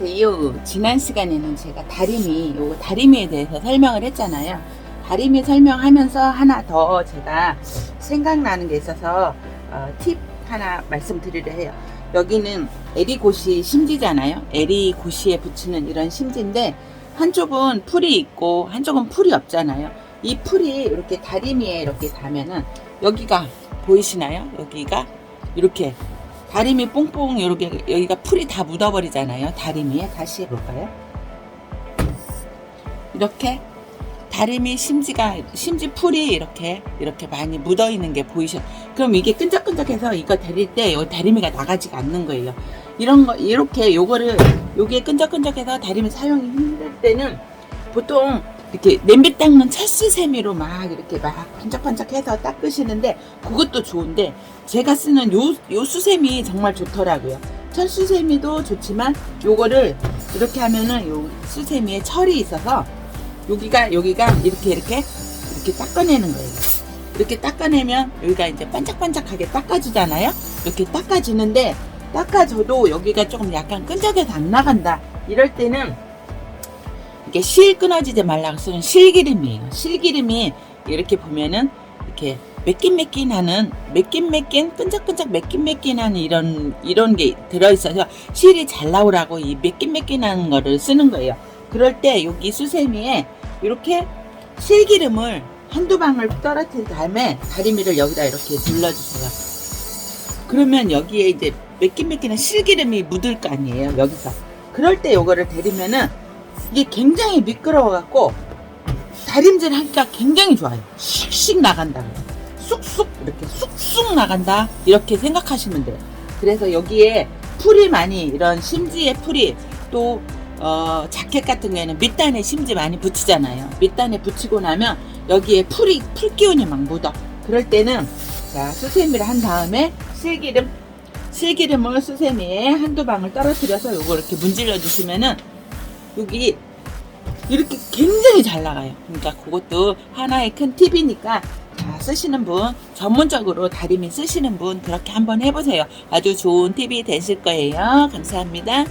이 지난 시간에는 제가 다리미, 요거 다리미에 대해서 설명을 했잖아요. 다리미 설명하면서 하나 더 제가 생각나는 게 있어서 어, 팁 하나 말씀드리려 해요. 여기는 에리고시 심지잖아요. 에리고시에 붙이는 이런 심지인데 한쪽은 풀이 있고 한쪽은 풀이 없잖아요. 이 풀이 이렇게 다리미에 이렇게 닿으면은 여기가 보이시나요? 여기가 이렇게 다리미 뽕뽕 이렇게 여기가 풀이 다 묻어버리잖아요. 다리미에 다시 해볼까요? 이렇게 다리미 심지가 심지 풀이 이렇게 이렇게 많이 묻어 있는 게 보이셔. 그럼 이게 끈적끈적해서 이거 데릴 때 요 다리미가 나가지가 않는 거예요. 이런 거 이렇게 요거를 요게 끈적끈적해서 다리미 사용이 힘들 때는 보통 이렇게 냄비 닦는 철수세미로 막 이렇게 막 반짝반짝해서 닦으시는데 그것도 좋은데 제가 쓰는 요, 요 수세미 정말 좋더라고요. 철수세미도 좋지만 요거를 이렇게 하면은 요 수세미에 철이 있어서 여기가 여기가 이렇게 이렇게 이렇게 닦아내는 거예요. 이렇게 닦아내면 여기가 이제 반짝반짝하게 닦아지잖아요. 이렇게 닦아지는데 닦아져도 여기가 조금 약간 끈적여서 안 나간다. 이럴 때는 이게 실 끊어지지 말라고 쓰는 실기름이에요. 실기름이 이렇게 보면은 이렇게 매끈매끈하는 매끈매끈 끈적끈적 매끈매끈하는 이런 이런 게 들어있어서 실이 잘 나오라고 이 매끈매끈한 거를 쓰는 거예요. 그럴 때 여기 수세미에 이렇게 실기름을 한두 방울 떨어뜨린 다음에 다리미를 여기다 이렇게 눌러주세요. 그러면 여기에 이제 매끈매끈한 실기름이 묻을 거 아니에요. 여기서. 그럴 때 요거를 데리면은 이게 굉장히 미끄러워 갖고 다림질 하기가 굉장히 좋아요. 씩씩 나간다. 쑥쑥 이렇게 쑥쑥 나간다. 이렇게 생각하시면 돼요. 그래서 여기에 풀이 많이 이런 심지의 풀이 또 어, 자켓 같은 경우에는 밑단에 심지 많이 붙이잖아요. 밑단에 붙이고 나면 여기에 풀이 풀 기운이 막 묻어. 그럴 때는 자 수세미를 한 다음에 실기름 실기름을 수세미에 한두 방울 떨어뜨려서 요거 이렇게 문질러 주시면은 여기 이렇게 굉장히 잘 나가요. 그러니까 그것도 하나의 큰 팁이니까 자, 쓰시는 분, 전문적으로 다리미 쓰시는 분 그렇게 한번 해보세요. 아주 좋은 팁이 되실 거예요. 감사합니다.